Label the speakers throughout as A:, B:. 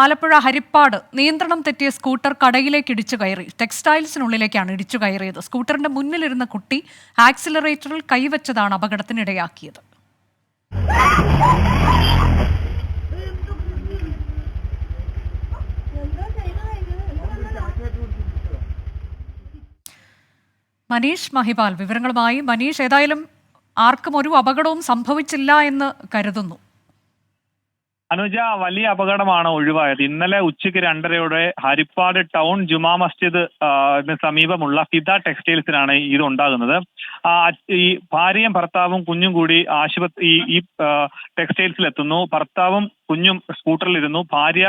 A: ആലപ്പുഴ ഹരിപ്പാട് നിയന്ത്രണം തെറ്റിയ സ്കൂട്ടർ കടയിലേക്ക് ഇടിച്ചു കയറി. ടെക്സ്റ്റൈൽസിനുള്ളിലേക്കാണ് ഇടിച്ചു കയറിയത്. സ്കൂട്ടറിന്റെ മുന്നിലിരുന്ന കുട്ടി ആക്സിലറേറ്ററിൽ കൈവച്ചതാണ് അപകടത്തിനിടയാക്കിയത്. മനീഷ് മഹിപാൽ വിവരങ്ങളുമായി. മനീഷ് ഏതായാലും ആർക്കും ഒരു അപകടവും സംഭവിച്ചില്ല എന്ന് കരുതുന്നു.
B: അനുജ വലിയ അപകടമാണ് ഒഴിവായത്. ഇന്നലെ ഉച്ചയ്ക്ക് രണ്ടരയോടെ ഹരിപ്പാട് ടൗൺ ജുമാ മസ്ജിദ് സമീപമുള്ള ഫിദ ടെക്സ്റ്റൈൽസിനാണ് ഇത് ഉണ്ടാകുന്നത്. ഈ ഭാര്യയും ഭർത്താവും കുഞ്ഞും കൂടി ആശുപത്രി ഈ ടെക്സ്റ്റൈൽസിൽ എത്തുന്നു ഭർത്താവും കുഞ്ഞും സ്കൂട്ടറിലിരുന്നു. ഭാര്യ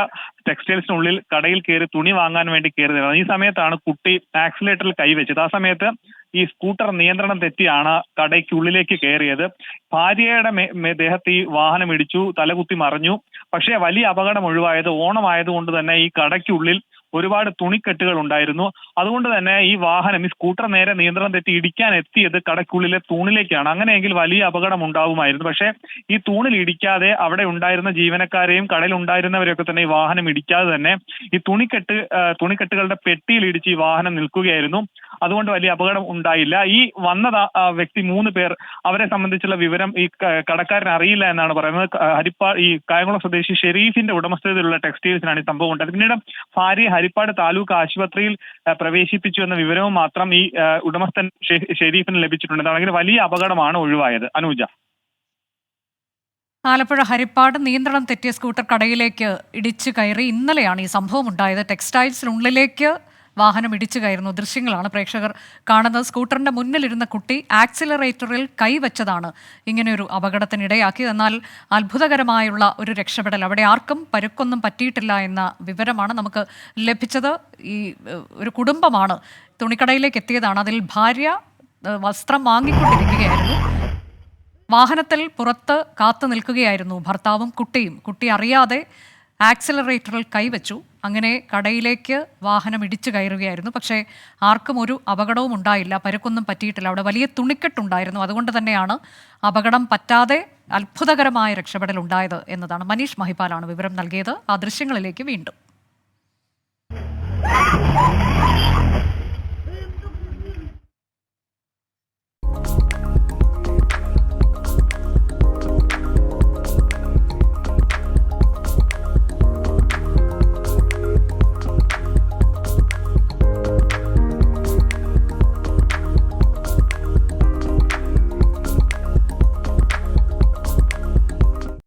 B: ടെക്സ്റ്റൈൽസിനുള്ളിൽ കടയിൽ കയറി തുണി വാങ്ങാൻ വേണ്ടി കയറി ഈ സമയത്താണ് കുട്ടി ആക്സിലേറ്ററിൽ കൈവച്ചത്. ആ സമയത്ത് ഈ സ്കൂട്ടർ നിയന്ത്രണം തെറ്റിയാണ് കടയ്ക്കുള്ളിലേക്ക് കയറിയത്. ഭാര്യയുടെ ദേഹത്ത് ഈ വാഹനം ഇടിച്ചു തലകുത്തി മറിഞ്ഞു. പക്ഷേ വലിയ അപകടം ഒഴിവായത് ഓണമായതുകൊണ്ട് തന്നെ ഈ കടയ്ക്കുള്ളിൽ ഒരുപാട് തുണിക്കെട്ടുകൾ ഉണ്ടായിരുന്നു. അതുകൊണ്ട് തന്നെ ഈ വാഹനം ഈ സ്കൂട്ടർ നേരെ നിയന്ത്രണം തെറ്റി ഇടിക്കാൻ എത്തിയത് കടയ്ക്കുള്ളിലെ തൂണിലേക്കാണ്. അങ്ങനെയെങ്കിൽ വലിയ അപകടം ഉണ്ടാവുമായിരുന്നു. പക്ഷേ ഈ തൂണിൽ ഇടിക്കാതെ അവിടെ ഉണ്ടായിരുന്ന ജീവനക്കാരെയും കടയിൽ ഉണ്ടായിരുന്നവരെയൊക്കെ തന്നെ ഈ വാഹനം ഇടിക്കാതെ തന്നെ ഈ തുണിക്കെട്ട് തുണിക്കെട്ടുകളുടെ പെട്ടിയിൽ ഇടിച്ച് ഈ വാഹനം നിൽക്കുകയായിരുന്നു. അതുകൊണ്ട് വലിയ അപകടം ഉണ്ടായില്ല. ഈ വന്ന വ്യക്തി മൂന്ന് പേർ അവരെ സംബന്ധിച്ചുള്ള വിവരം ഈ കടക്കാരൻ അറിയില്ല എന്നാണ് പറയുന്നത്. ഹരിപ്പാ ഈ കായംകുളം സ്വദേശി ഷെരീഫിന്റെ ഉടമസ്ഥതയിലുള്ള ടെക്സ്റ്റൈൽസിനാണ് ഈ സംഭവം ഉണ്ടായത്. പിന്നീട് ഭാര്യയെ ഹരിപ്പാട് താലൂക്ക് ആശുപത്രിയിൽ പ്രവേശിപ്പിച്ചു എന്ന വിവരവും മാത്രം ഈ ഉടമസ്ഥൻ ഷെരീഫിന് ലഭിച്ചിട്ടുണ്ട്. അതാണെങ്കിൽ വലിയ അപകടമാണ് ഒഴിവായത്. അനുജ.
A: ആലപ്പുഴ ഹരിപ്പാട് നിയന്ത്രണം തെറ്റിയ സ്കൂട്ടർ കടയിലേക്ക് ഇടിച്ചു കയറി. ഇന്നലെയാണ് ഈ സംഭവം ഉണ്ടായത്. ടെക്സ്റ്റൈൽസിനുള്ളിലേക്ക് വാഹനം ഇടിച്ചു കയറുന്നു ദൃശ്യങ്ങളാണ് പ്രേക്ഷകർ കാണുന്നത്. സ്കൂട്ടറിന്റെ മുന്നിലിരുന്ന കുട്ടി ആക്സിലറേറ്ററിൽ കൈവച്ചതാണ് ഇങ്ങനെയൊരു അപകടത്തിനിടയാക്കിയത് എന്നാൽ അത്ഭുതകരമായുള്ള ഒരു രക്ഷപ്പെടൽ. അവിടെ ആർക്കും പരുക്കൊന്നും പറ്റിയിട്ടില്ല എന്ന വിവരമാണ് നമുക്ക് ലഭിച്ചത്. ഈ ഒരു കുടുംബമാണ് തുണിക്കടയിലേക്ക് എത്തിയതാണ്. അതിൽ ഭാര്യ വസ്ത്രം വാങ്ങിക്കൊണ്ടിരിക്കുകയായിരുന്നു. വാഹനത്തിൽ പുറത്ത് കാത്തു നിൽക്കുകയായിരുന്നു ഭർത്താവും കുട്ടിയും. കുട്ടി അറിയാതെ ആക്സിലറേറ്ററിൽ കൈവച്ചു. അങ്ങനെ കടയിലേക്ക് വാഹനം ഇടിച്ചു കയറുകയായിരുന്നു. പക്ഷേ ആർക്കും ഒരു അപകടവും ഉണ്ടായില്ല. പരുക്കൊന്നും പറ്റിയിട്ടില്ല. അവിടെ വലിയ തുണിക്കെട്ടുണ്ടായിരുന്നു. അതുകൊണ്ട് തന്നെയാണ് അപകടം പറ്റാതെ അത്ഭുതകരമായ രക്ഷപ്പെടൽ ഉണ്ടായത് എന്നതാണ്. മനീഷ് മഹിപാലാണ് വിവരം നൽകിയത്. ആ ദൃശ്യങ്ങളിലേക്ക് വീണ്ടും.